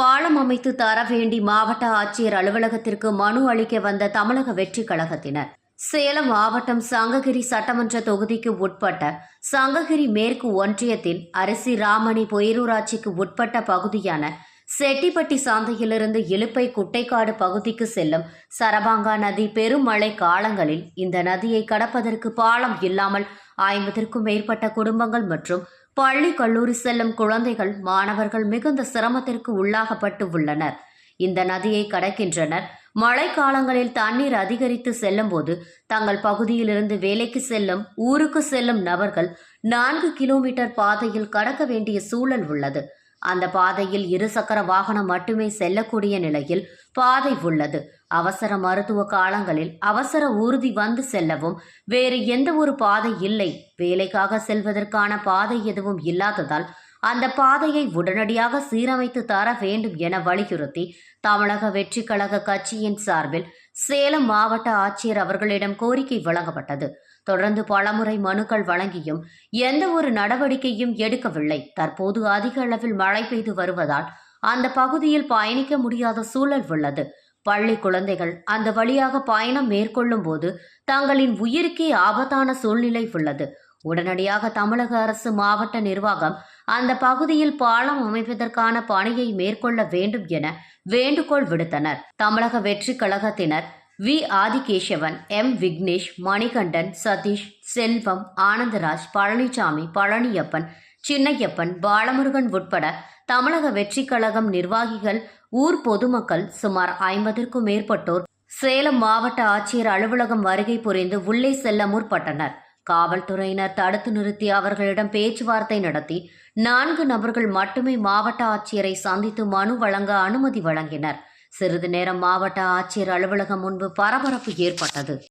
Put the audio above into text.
பாலம் அமைத்து தர வேண்டி மாவட்ட ஆட்சியர் அலுவலகத்திற்கு மனு அளிக்க வந்த தமிழக வெற்றி கழகத்தினர். சேலம் மாவட்டம் சங்ககிரி சட்டமன்ற தொகுதிக்கு உட்பட்ட சங்ககிரி மேற்கு ஒன்றியத்தின் அரிசி ராமணி பொயிரூராட்சிக்கு உட்பட்ட பகுதியான செட்டிப்பட்டி சாந்தையிலிருந்து இழுப்பை குட்டைக்காடு பகுதிக்கு செல்லும் சரபாங்கா நதி பெருமழை காலங்களில் இந்த நதியை கடப்பதற்கு பாலம் இல்லாமல் ஐம்பதற்கும் மேற்பட்ட குடும்பங்கள் மற்றும் பள்ளி கல்லூரி செல்லும் குழந்தைகள் மாணவர்கள் மிகுந்த சிரமத்திற்கு உள்ளாகப்பட்டு உள்ளனர். இந்த நதியை கடக்கின்றனர். மழை காலங்களில் தண்ணீர் அதிகரித்து செல்லும்போது தங்கள் பகுதியிலிருந்து வேலைக்கு செல்லும் ஊருக்கு செல்லும் நபர்கள் நான்கு கிலோமீட்டர் பாதையில் கடக்க வேண்டிய சூழல் உள்ளது. அந்த பாதையில் இருசக்கர வாகனம் மட்டுமே செல்லக்கூடிய நிலையில் பாதை உள்ளது. அவசர மருத்துவ காலங்களில் அவசர ஊர்தி வந்து செல்லவும் வேறு எந்த ஒரு பாதை இல்லை. வேலைக்காக செல்வதற்கான பாதை எதுவும் இல்லாததால் அந்த பாதையை உடனடியாக சீரமைத்து தர வேண்டும் என வலியுறுத்தி தமிழக வெற்றி கழக கட்சியின் சார்பில் சேலம் மாவட்ட ஆட்சியர் அவர்களிடம் கோரிக்கை வழங்கப்பட்டது. தொடர்ந்து பலமுறை மனுக்கள் வழங்கியும் எந்த ஒரு நடவடிக்கையும் எடுக்கவில்லை. தற்போது அதிக அளவில் மழை பெய்து வருவதால் அந்த பகுதியில் பயணிக்க முடியாத சூழல் உள்ளது. பள்ளி குழந்தைகள் அந்த வழியாக பயணம் மேற்கொள்ளும் போது தங்களின் உயிருக்கே ஆபத்தான சூழ்நிலை உள்ளது. உடனடியாக தமிழக அரசு மாவட்ட நிர்வாகம் அந்த பகுதியில் பாலம் அமைப்பதற்கான பணியை மேற்கொள்ள வேண்டும் என வேண்டுகோள் விடுத்தனர். தமிழக வெற்றி கழகத்தினர் வி. ஆதிகேசவன் எம். விக்னேஷ் மணிகண்டன் சதீஷ் செல்வம் ஆனந்தராஜ் பழனிசாமி பழனியப்பன் சின்னையப்பன் பாலமுருகன் உட்பட தமிழக வெற்றி கழகம் நிர்வாகிகள் ஊர் பொதுமக்கள் சுமார் ஐம்பதற்கும் மேற்பட்டோர் சேலம் மாவட்ட ஆட்சியர் அலுவலகம் வருகை புரிந்து உள்ளே செல்ல முற்பட்டனர். காவல்துறையினர் தடுத்து நிறுத்தி அவர்களிடம் பேச்சுவார்த்தை நடத்தி நான்கு நபர்கள் மட்டுமே மாவட்ட ஆட்சியரை சந்தித்து மனு வழங்க அனுமதி வழங்கினர். சிறிது நேரம் மாவட்ட ஆட்சியர் அலுவலகம் முன்பு பரபரப்பு ஏற்பட்டது.